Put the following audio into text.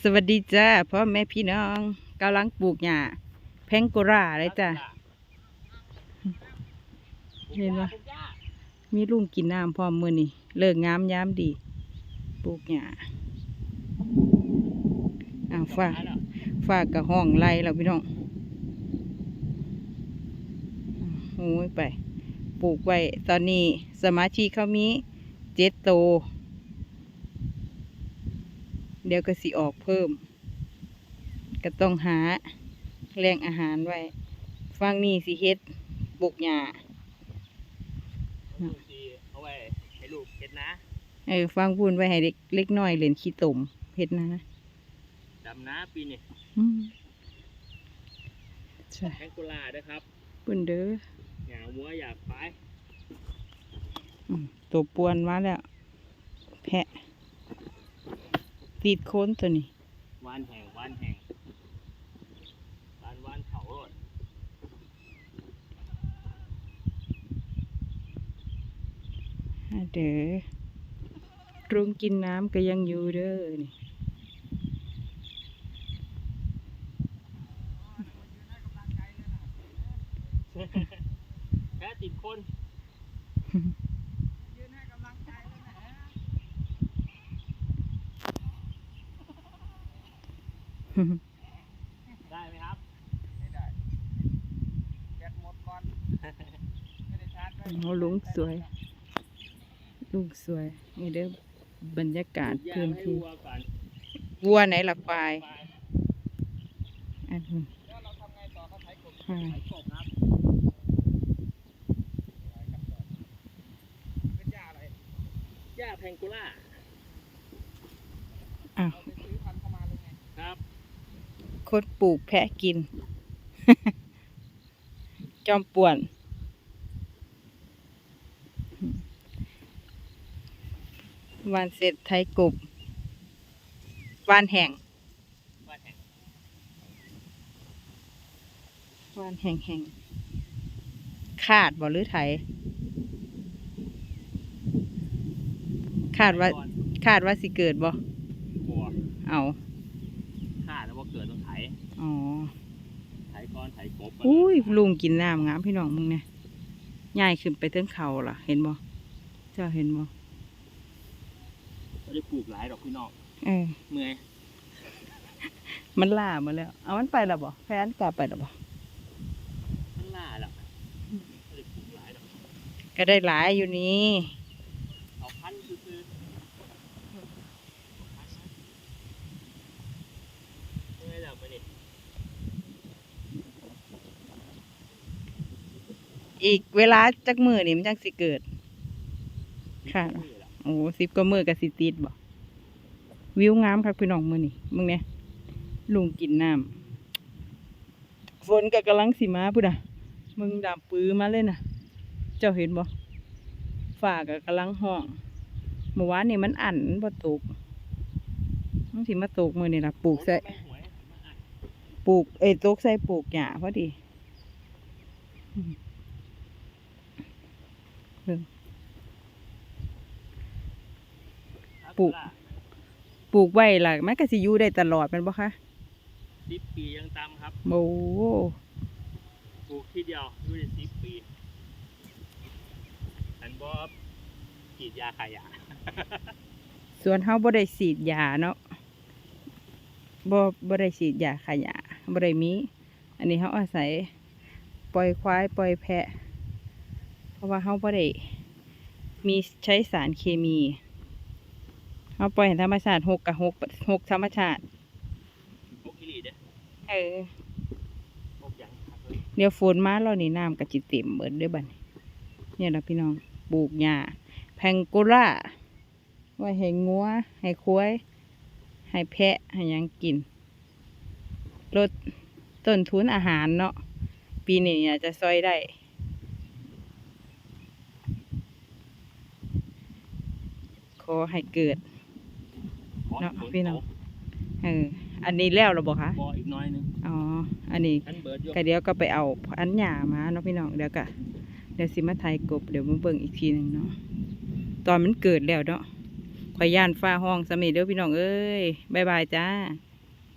สวัสดีจ้าพ่อแม่พี่น้องกำลังปลูกหญ้าแพงโกราเลยจ้าเห็นปะมีลุงกินน้ำพร้อมมือนี่เลิกงามยามดี ปลูกหญ้าอ่าวฝ้าฝ้ากระห้องไล่แล้วพี่น้องโอ้ยไป ปลูกไว้ ตอนนี้สมาชิกเขามีเจ็ดโต เดี๋ยวก็สิออกเพิ่ม ก็ต้องหาแหล่งอาหารไว้ฟังนี่สิเฮ็ดปลูกหญ้าลูกจีเอาไว้ให้ลูกเห็ดนะเออฟังพูนไว้ให้เล็กเล็กน้อยเล่นขี้ตมเฮ็ดนะนะดำน้าปีนี่อืมใช่แองโกลาด้วยครับปุ่นเด้ออย่ามัวอยากไปอืมตัวปวนมาแล้ว แพะ ติดโค้นตัวนี้วานแห่งวานแห่งวานวานเขาโลดอ่าเด้อรุงกินน้ำก็ยังอยู่เด้อนี่แค่ติดคน ได้ไหมครับ ไม่ได้แกหมดก่อน ไม่ได้ชาร์จไว้โอ้ลุงสวย ลุงสวย นี่เด้อบรรยากาศอย่าพื้นให้ที่วัวก่อนวัวไหนล่ะควายไปอันนี้แล้วเราทำไงต่อเขาไถกบควายไถกบครับเป็นหญ้าอะไร หญ้าแพงโกล่าอ้าว เราไปซื้อพันธุ์เข้ามาเลยไงครับ คนปลูกแพะกิน จอมป่วน วานเสร็จไทยกบวานแห่งวานแห่งวานแห่งแห่งขาดบ่หรือไถขาดว่าก่อนขาดว่าสิเกิดบ่ว เอา ฆ่าแล้วว่า เกิดต้องไถอ๋อไถก้อนไถกบอุ้ยลุงกินน้ำงามพี่น้องมึงเนี่ยย่ายขึ้นไปเทิงเขาล่ะ เห็นบ่เจ้าเห็นบ่ไม่ได้ปลูกหลายดอกพี่น้องเออเมื่อยมันล่ามาแล้ว เอามันไปแล้วบ่แฟนกลับไปแล้วบ่มันล่าแล้วไม่ได้ปลูกหลายดอกก็ได้หลายอยู่นี่ เอาพันธุ์ซื้อๆเมื่อยแล้วมานี่ อีกเวลาจักมือนี่มันจังสิเกิด ค่ะเมื่อยแล้วโอ้สิบก็มือกับสิติดบ่วิวงามครับพี่น้องมือนี่มึงเนี่ยลุงกินน้ำฝนก็กำลังสิมาพุ่นอะมึงดำปื้อมาเลยนะเจ้าเห็นบ่ฝ่าก็กำลังห้องเมื่อวานนี่มันอั่นบ่ตกมันสิมาตกมือนี่ล่ะปลูกใส่ปลูกเอ้ยตกใส่ปลูกหญ้าพอดี อืมเบิ่งปลูก ปลูกไว้ล่ะมันก็สิอยู่ได้ตลอดแมันบ่คะสิบปียังตามครับ โอ้ปลูกที่เดียวอยู่ได้สิบปีอันบอบกรีดยาขายยาส่วนเฮาบ่ได้ฉีดยาเนาะบ่บ่ได้ฉีดยาขายาบ่ได้มี อันนี้เฮาอาศัย ปล่อยควายปล่อยแพะเพ ราะว่าเฮาบ่ได้มีใช้สารเคมีเฮาปล่อยให้ธรรมชาติหกกับหกหกธรรมชาติพวกกิริเด้อเออพวกหยังครับเลยเดี๋ยวฝนมาแล้วนี่น้ำก็จิเต็มเบิดเด้อบัดนี้เนี่ยล่ะพี่น้องปลูกหญ้าแพงโกล่าไว้ให้งัวให้ควายให้แพะให้หยังกินลดต้นทุนอาหารเนาะปีนี้อาจจะซอยได้ อให้เกิดขอให้เนาะฝพี่น้องตกเอออันนี้แล้วหรอบอกคะบออีกหน้อยหนึงอ๋ออันนี้อันเบิร์ดอยกก็เดี๋ยวก็ไปเอาอันหยามาเนาะพี่น้องเดี๋ยวก็เดี๋ยวสิมาไทยกบเดี๋ยวมาเบิ่งอีกทีหนึ่งเนาะตอนมันเกิดแล้วเนาะข่อยย่านฟ้าห้องสำนีเด้อพี่น้องเอ้ยบายบายจ้า